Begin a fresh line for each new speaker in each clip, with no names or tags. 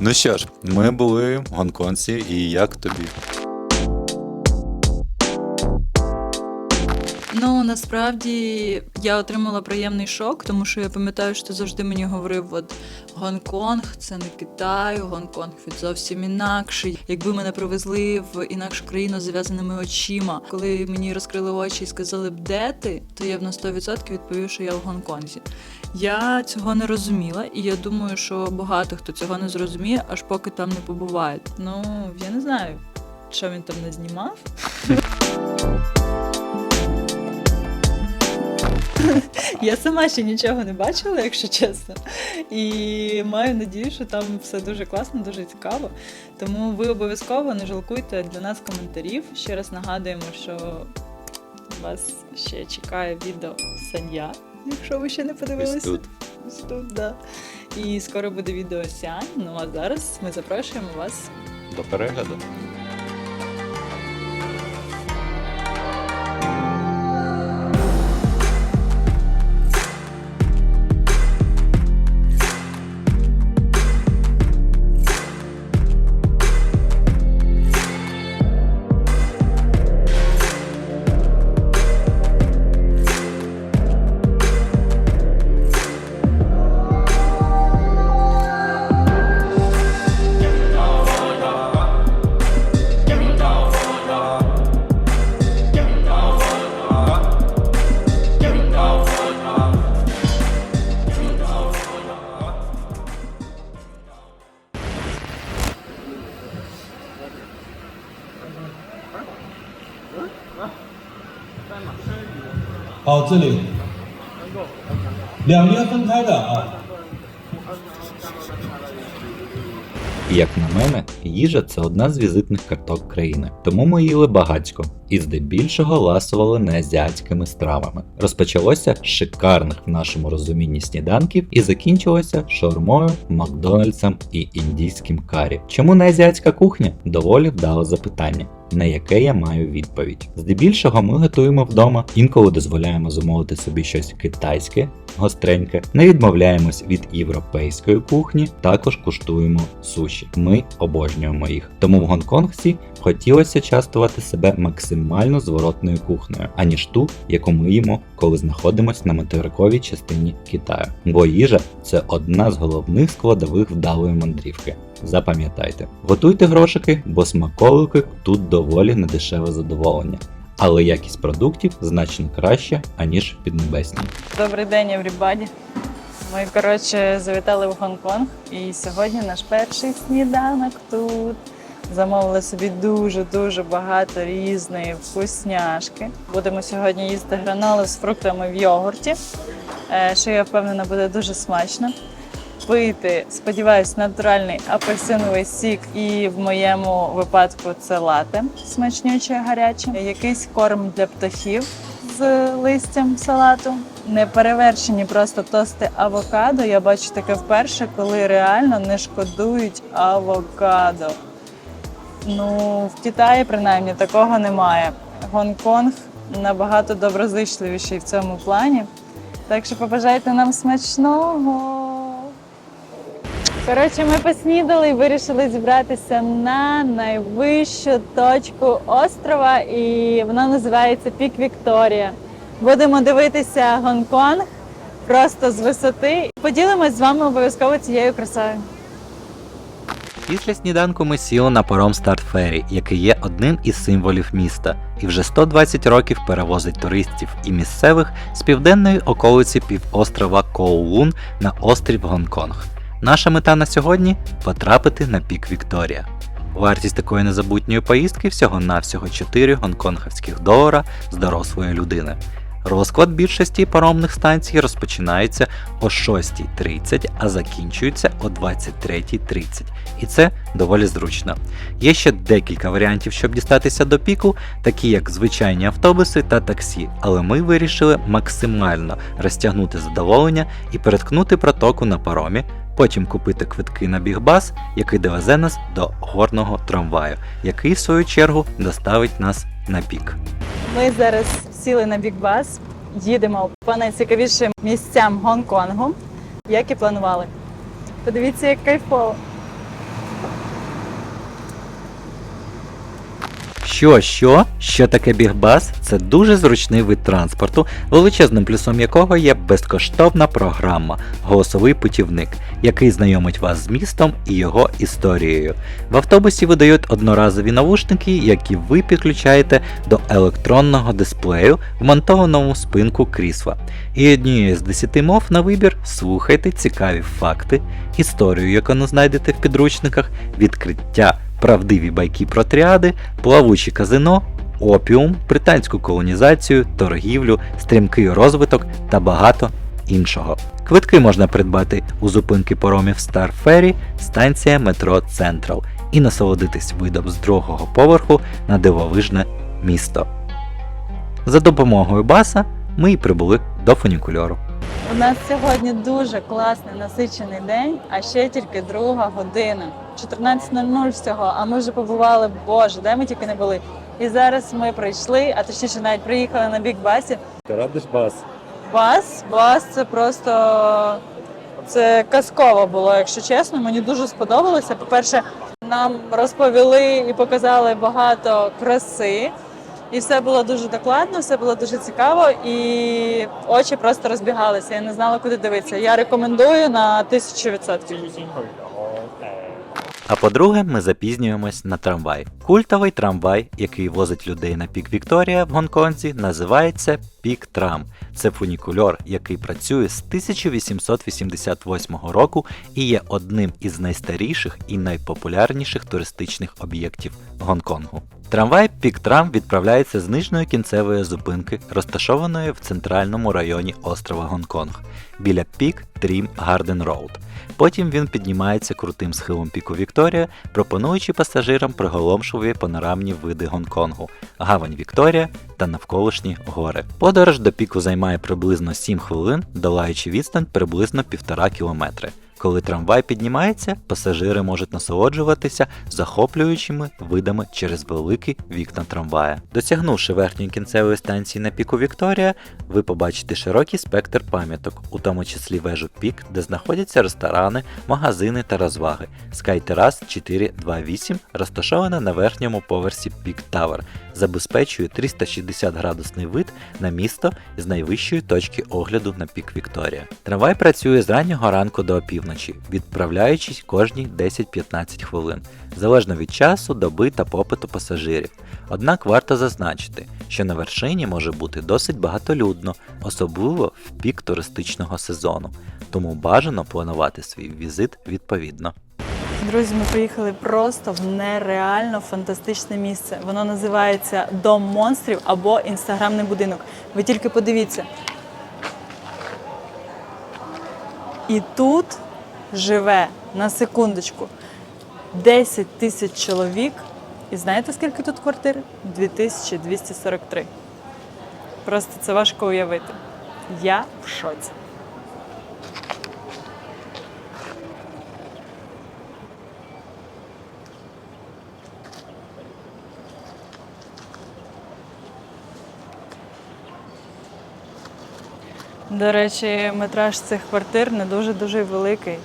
Ну що ж, ми були в Гонконзі, і як тобі?
Ну насправді я отримала приємний шок, тому що я пам'ятаю, що ти завжди мені говорив: от Гонконг це не Китай, Гонконг він зовсім інакший. Якби мене привезли в інакшу країну з зав'язаними очима, коли мені розкрили очі і сказали б, де ти, то я б на 100% відповів, що я в Гонконзі. Я цього не розуміла, і я думаю, що багато хто цього не зрозуміє, аж поки там не побуває. Ну я не знаю, що він там не знімав. Я сама ще нічого не бачила, якщо чесно. І маю надію, що там все дуже класно, дуже цікаво. Тому ви обов'язково не жалкуйте для нас коментарів. Ще раз нагадуємо, що вас ще чекає відео Саня, якщо ви ще не подивилися.
Ось тут.
Ось тут, да. І скоро буде відео Сянь. Ну а зараз ми запрошуємо вас
До перегляду.
“好，这里两边分开的啊。
Як на мене, їжа це одна з візитних карток країни, тому ми їли багатько і здебільшого ласували не азіатськими стравами. Розпочалося з шикарних в нашому розумінні сніданків і закінчилося шаурмою, Макдональдсом і індійським карі. Чому не азіатська кухня? Доволі вдале запитання. На яке я маю відповідь. Здебільшого ми готуємо вдома, інколи дозволяємо замовити собі щось китайське, гостреньке, не відмовляємось від європейської кухні, також куштуємо суші. Ми обожнюємо їх. Тому в Гонконгсі хотілося частувати себе максимально зворотною кухнею, аніж ту, яку ми їмо, коли знаходимося на материковій частині Китаю. Бо їжа це одна з головних складових вдалої мандрівки. Запам'ятайте, готуйте грошики, бо смаколики тут доволі недешеве задоволення. Але якість продуктів значно краща, аніж в піднебесній.
Добрий день, everybody. Ми, коротше, завітали в Гонконг, і сьогодні наш перший сніданок тут. Замовили собі дуже-дуже багато різної вкусняшки. Будемо сьогодні їсти граноли з фруктами в йогурті, е, що я впевнена буде дуже смачно. Пити, сподіваюсь, натуральний апельсиновий сік, і в моєму випадку це лате смачнюче, гаряче. Якийсь корм для птахів з листям салату. Неперевершені просто тости авокадо. Я бачу таке вперше, коли реально не шкодують авокадо. Ну, в Китаї принаймні такого немає. Гонконг набагато доброзичливіший в цьому плані. Так що побажайте нам смачного. Коротше, ми поснідали і вирішили зібратися на найвищу точку острова, і вона називається Пік Вікторія. Будемо дивитися Гонконг просто з висоти. Поділимось з вами обов'язково цією красою.
Після сніданку ми сіли на паром Старт Фері, який є одним із символів міста, і вже 120 років перевозить туристів і місцевих з південної околиці півострова Коулун на острів Гонконг. Наша мета на сьогодні потрапити на пік Вікторія. Вартість такої незабутньої поїздки всього-навсього 4 гонконгівських долара з дорослої людини. Розклад більшості паромних станцій розпочинається о 6.30, а закінчується о 23.30. І це доволі зручно. Є ще декілька варіантів, щоб дістатися до піку, такі як звичайні автобуси та таксі, але ми вирішили максимально розтягнути задоволення і переткнути протоку на паромі, потім купити квитки на бігбас, який довезе нас до горного трамваю, який в свою чергу доставить нас на пік.
Ми зараз сіли на бігбас, їдемо по найцікавішим місцям Гонконгу, як і планували. Подивіться, як кайфово.
Що, що? Що таке бігбас? Це дуже зручний вид транспорту, величезним плюсом якого є безкоштовна програма Голосовий путівник, який знайомить вас з містом і його історією. В автобусі видають одноразові навушники, які ви підключаєте до електронного дисплею, вмонтованому в спинку крісла. І однією з 10 мов на вибір слухайте цікаві факти, історію, яку не знайдете в підручниках, відкриття, правдиві байки про тріади, плавучі казино, опіум, британську колонізацію, торгівлю, стрімкий розвиток та багато іншого. Квитки можна придбати у зупинки поромів Ferry, станція метро Централ і насолодитись видом з другого поверху на дивовижне місто. За допомогою баса ми й прибули до фунікульору.
У нас сьогодні дуже класний насичений день, а ще тільки друга година. 14.00 всього, а ми вже побували, боже, де ми тільки не були. І зараз ми прийшли, а точніше навіть приїхали на бік-басі.
Ти радиш бас?
Бас, бас це просто це казково було, якщо чесно. Мені дуже сподобалося. По-перше, нам розповіли і показали багато краси. І все було дуже докладно, все було дуже цікаво, і очі просто розбігалися. Я не знала, куди дивитися. Я рекомендую на тисячу відсотків.
А по-друге, ми запізнюємось на трамвай. Культовий трамвай, який возить людей на пік Вікторія в Гонконзі, називається Пік Трам. Це фунікульор, який працює з 1888 року і є одним із найстаріших і найпопулярніших туристичних об'єктів Гонконгу. Трамвай Пік Трам відправляється з нижньої кінцевої зупинки, розташованої в центральному районі острова Гонконг, біля Пік Трім Гарден Роуд. Потім він піднімається крутим схилом піку Вікторія, пропонуючи пасажирам приголомшливі панорамні види Гонконгу, гавань Вікторія та навколишні гори. Подорож до піку займає приблизно 7 хвилин, долаючи відстань приблизно 1,5 кілометри. Коли трамвай піднімається, пасажири можуть насолоджуватися захоплюючими видами через великі вікна трамвая. Досягнувши верхньої кінцевої станції на піку Вікторія, ви побачите широкий спектр пам'яток, у тому числі вежу Пік, де знаходяться ресторани, магазини та розваги. Sky Terrace 428 розташована на верхньому поверсі Пік Тавер, забезпечує 360 градусний вид на місто з найвищої точки огляду на пік Вікторія. Трамвай працює з раннього ранку до опівночі, відправляючись кожні 10-15 хвилин, залежно від часу, доби та попиту пасажирів. Однак варто зазначити, що на вершині може бути досить багатолюдно, особливо в пік туристичного сезону, тому бажано планувати свій візит відповідно.
Друзі, ми приїхали просто в нереально фантастичне місце. Воно називається Дом монстрів або інстаграмний будинок. Ви тільки подивіться. І тут живе на секундочку 10 тисяч чоловік. І знаєте, скільки тут квартир? 2243. Просто це важко уявити. Я в шоці. До речі, метраж цих квартир не дуже-дуже великий.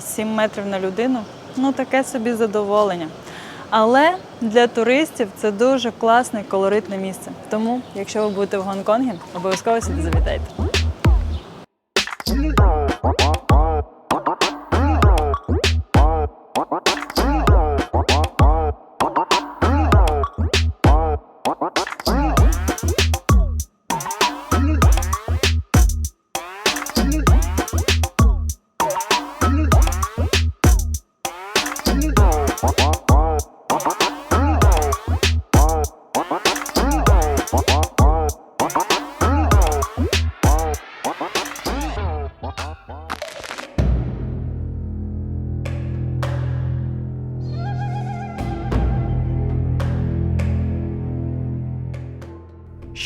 7 метрів на людину ну таке собі задоволення. Але для туристів це дуже класне колоритне місце. Тому, якщо ви будете в Гонконгі, обов'язково сюди завітайте.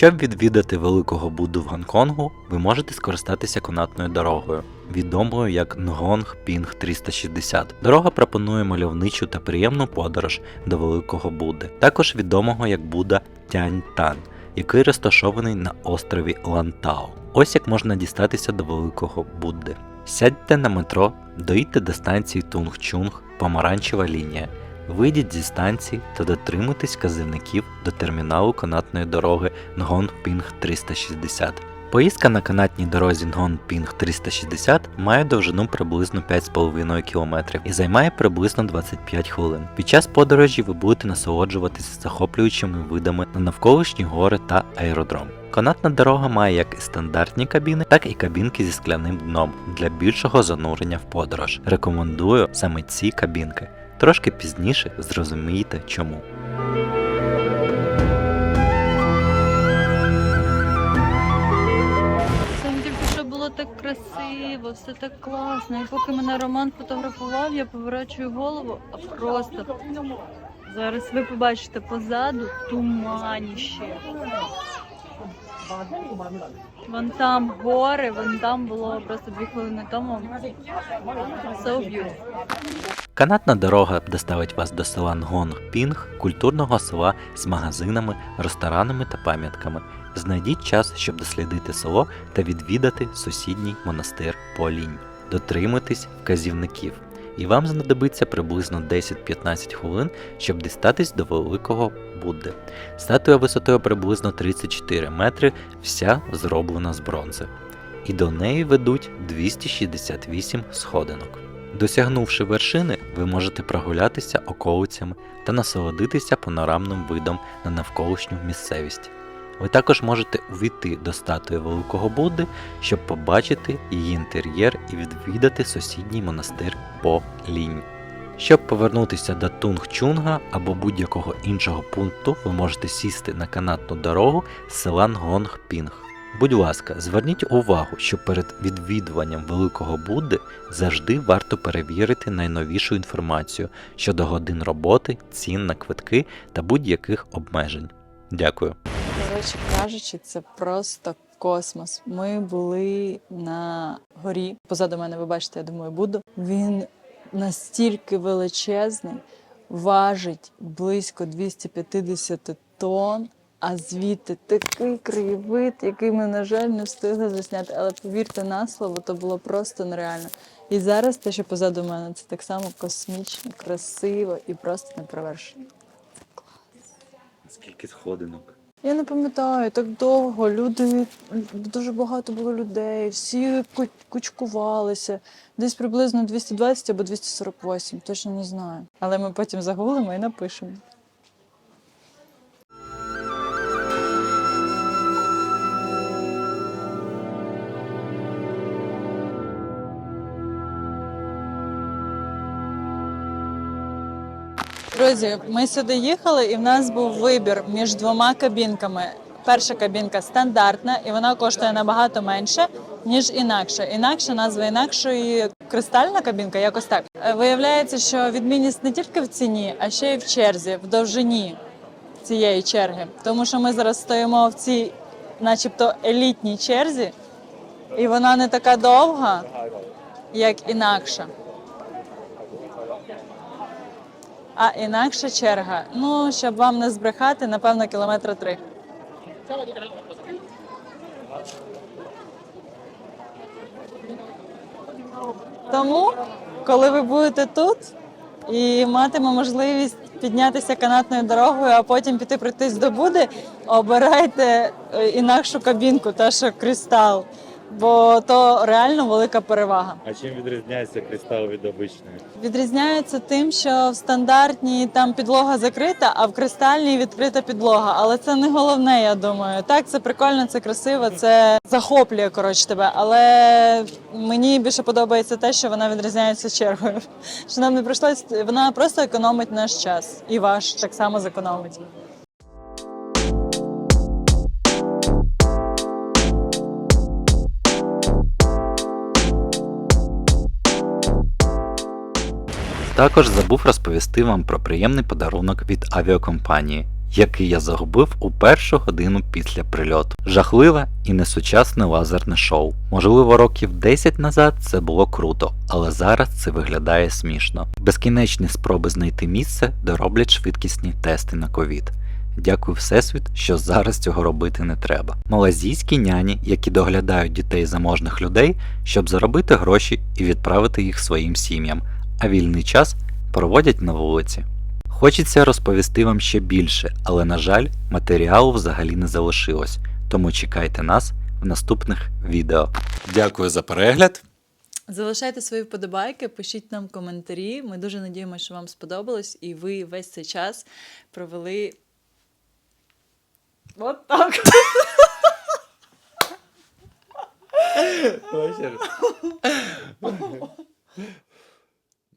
Щоб відвідати великого Будду в Гонконгу, ви можете скористатися канатною дорогою, відомою як Нгонг Пінг 360. Дорога пропонує мальовничу та приємну подорож до великого Будди, також відомого як Будда Тянь Тан, який розташований на острові Лантао. Ось як можна дістатися до великого Будди. Сядьте на метро, доїдьте до станції Тунгчунг, помаранчева лінія. Вийдіть зі станції та дотримуйтесь казівників до терміналу канатної дороги Нгон-Пінг 360. Поїздка на канатній дорозі Нгон-Пінг 360 має довжину приблизно 5,5 км і займає приблизно 25 хвилин. Під час подорожі ви будете насолоджуватися захоплюючими видами на навколишні гори та аеродром. Канатна дорога має як і стандартні кабіни, так і кабінки зі скляним дном для більшого занурення в подорож. Рекомендую саме ці кабінки. Трошки пізніше зрозумієте чому.
Так красиво, все так класно. І поки мене Роман фотографував, я поворачую голову, а просто зараз ви побачите позаду туманіще. Вон там гори, вон там було просто дві хвилини тому. So.
Канатна дорога доставить вас до села Нгонг-Пінг, культурного села з магазинами, ресторанами та пам'ятками. Знайдіть час, щоб дослідити село та відвідати сусідній монастир Полінь. Дотримуйтесь вказівників, і вам знадобиться приблизно 10-15 хвилин, щоб дістатись до великого Будди. Статуя висотою приблизно 34 метри, вся зроблена з бронзи. І до неї ведуть 268 сходинок. Досягнувши вершини, ви можете прогулятися околицями та насолодитися панорамним видом на навколишню місцевість. Ви також можете увійти до статуї Великого Будди, щоб побачити її інтер'єр і відвідати сусідній монастир По Лінь. Щоб повернутися до Тунгчунга або будь-якого іншого пункту, ви можете сісти на канатну дорогу з села Нгонг-Пінг. Будь ласка, зверніть увагу, що перед відвідуванням Великого Будди завжди варто перевірити найновішу інформацію щодо годин роботи, цін на квитки та будь-яких обмежень. Дякую.
Коротше кажучи, це просто космос. Ми були на горі. Позаду мене, ви бачите, я думаю, буду. Він настільки величезний, важить близько 250 тонн. А звідти такий краєвид, який ми, на жаль, не встигли засняти. Але повірте на слово, то було просто нереально. І зараз те, що позаду мене, це так само космічно, красиво і просто неперевершено.
Скільки сходинок?
Я не пам'ятаю, так довго. Люди дуже багато було людей, всі ку- кучкувалися. Десь приблизно 220 або 248, точно не знаю. Але ми потім загуглимо і напишемо. Друзі, ми сюди їхали, і в нас був вибір між двома кабінками. Перша кабінка стандартна, і вона коштує набагато менше, ніж інакша. Інакша назва інакшої кристальна кабінка, якось так. Е, Виявляється, що відмінність не тільки в ціні, а ще й в черзі, в довжині цієї черги. Тому що ми зараз стоїмо в цій, начебто, елітній черзі, і вона не така довга, як інакша. А інакша черга. Ну, щоб вам не збрехати, напевно, кілометра три. Тому, коли ви будете тут і матиме можливість піднятися канатною дорогою, а потім піти пройтись до Буди, обирайте е, інакшу кабінку, та що кристал. Бо то реально велика перевага.
А чим відрізняється кристал від обичної?
Відрізняється тим, що в стандартній там підлога закрита, а в кристальній відкрита підлога. Але це не головне, я думаю. Так, це прикольно, це красиво, це захоплює коротше тебе. Але мені більше подобається те, що вона відрізняється чергою. Що нам не прийшлось, вона просто економить наш час, і ваш так само зекономить.
Також забув розповісти вам про приємний подарунок від авіакомпанії, який я загубив у першу годину після прильоту. Жахливе і несучасне лазерне шоу. Можливо, років 10 назад це було круто, але зараз це виглядає смішно. Безкінечні спроби знайти місце, де роблять швидкісні тести на ковід. Дякую Всесвіт, що зараз цього робити не треба. Малазійські няні, які доглядають дітей заможних людей, щоб заробити гроші і відправити їх своїм сім'ям, а вільний час проводять на вулиці. Хочеться розповісти вам ще більше, але на жаль, матеріалу взагалі не залишилось. Тому чекайте нас в наступних відео. Дякую за перегляд.
Залишайте свої вподобайки, пишіть нам коментарі. Ми дуже надіємося, що вам сподобалось, і ви весь цей час провели. От так.
Mm-mm.